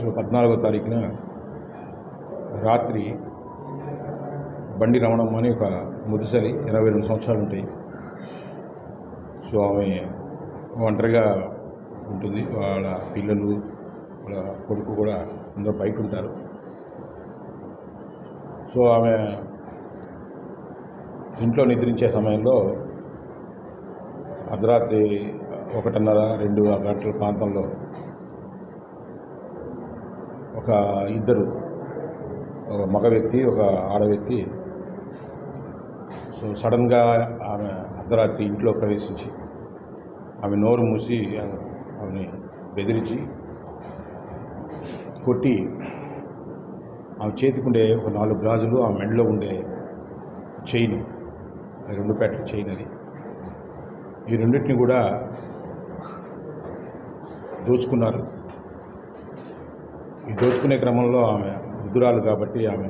April పద్నాలుగో తారీఖున రాత్రి బండి రమణమ్మ అని ఒక ముదిసరి ఎనభై రెండు సంవత్సరాలు ఉంటాయి. సో ఆమె ఒంటరిగా ఉంటుంది. వాళ్ళ పిల్లలు వాళ్ళ కొడుకు కూడా అందరూ బయట ఉంటారు సో ఆమె ఇంట్లో నిద్రించే సమయంలో అర్ధరాత్రి ఒకటిన్నర రెండు ఆ గంటల ప్రాంతంలో ఒక ఇద్దరు ఒక మగ వ్యక్తి ఒక ఆడ వ్యక్తి. సో సడన్గా ఆమె అర్ధరాత్రి ఇంట్లో ప్రవేశించి ఆమె నోరు మూసి ఆమెని బెదిరించి కొట్టి ఆమె చేతికి ఉండే ఒక నాలుగు గాజులు ఆమె మెడలో ఉండే చైన్ రెండు పేటల చైన్ అది. ఈ రెండింటిని కూడా దోచుకున్నారు. ఈ దోచుకునే క్రమంలో ఆమె వృద్ధురాలు కాబట్టి ఆమె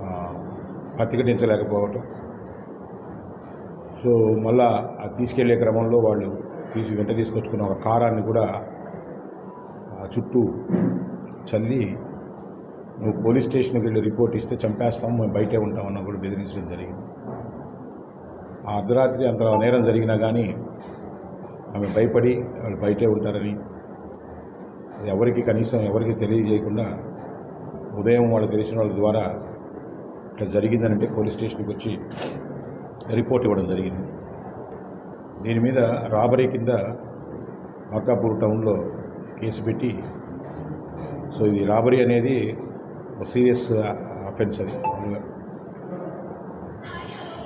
ఆ, ప్రతిఘటించలేకపోవటం. సో మళ్ళా ఆ తీసుకెళ్ళే క్రమంలో వాళ్ళు తీసి వెంట తీసుకొచ్చుకున్న ఒక కారాన్ని కూడా ఆ చుట్టూ చల్లి నువ్వు పోలీస్ స్టేషన్కి వెళ్ళి రిపోర్ట్ ఇస్తే చంపేస్తాం మేము బయటే ఉంటామన్న కూడా బెదిరించడం జరిగింది. ఆ అర్ధరాత్రి అంత నేరం జరిగినా కానీ ఆమె భయపడి వాళ్ళు బయటే ఉంటారని ఎవరికి కనీసం ఎవరికి తెలియజేయకుండా ఉదయం వాళ్ళు తెలిసిన వాళ్ళ ద్వారా ఇట్లా జరిగిందనంటే పోలీస్ స్టేషన్కి వచ్చి రిపోర్ట్ ఇవ్వడం జరిగింది. దీని మీద రాబరీ కింద మక్కాపూర్ టౌన్లో కేసు పెట్టి సో ఇది రాబరీ అనేది ఒక సీరియస్ అఫెన్స్ అది.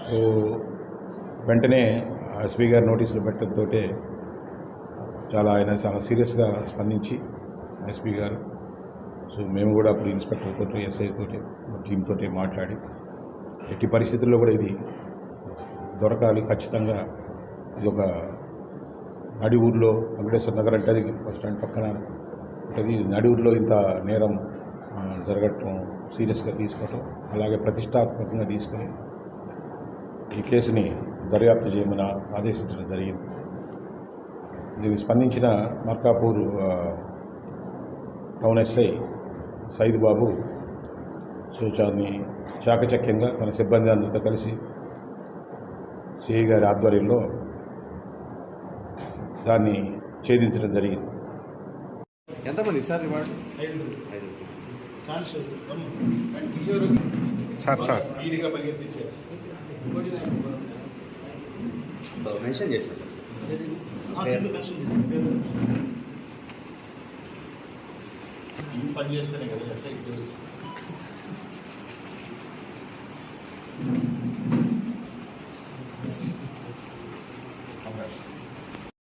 సో వెంటనే ఎస్పీ గారు నోటీసులు పెట్టడంతో చాలా ఆయన చాలా సీరియస్గా స్పందించి ఎస్పీ గారు. సో మేము కూడా అప్పుడు ఇన్స్పెక్టర్ తోటి ఎస్ఐ తోటి టీమ్ తోటి మాట్లాడి ఎట్టి పరిస్థితుల్లో కూడా ఇది దొరకాలి. ఖచ్చితంగా ఇది ఒక నడి ఊర్లో వెంకటేశ్వర నగర్ అంటే అది బస్ స్టాండ్ పక్కన ఉంటుంది. నడి ఊర్లో ఇంత నేరం జరగటం సీరియస్గా తీసుకోవటం అలాగే ప్రతిష్టాత్మకంగా తీసుకొని ఈ కేసుని దర్యాప్తు చేయమని ఆదేశించడం జరిగింది. దీనికి స్పందించిన మార్కాపూర్ టౌన్ ఎస్ఐ సైద్ బాబు సూచాన్ని చాకచక్యంగా తన సిబ్బంది అందరితో కలిసి సిఐ గారి ఆధ్వర్యంలో దాన్ని ఛేదించడం జరిగింది. ఎంతమంది సార్ సార్ సార్. మెన్షన్ ఇన్ని పని చేస్తేనే కదా ఎస్ఐ ఇప్పుడు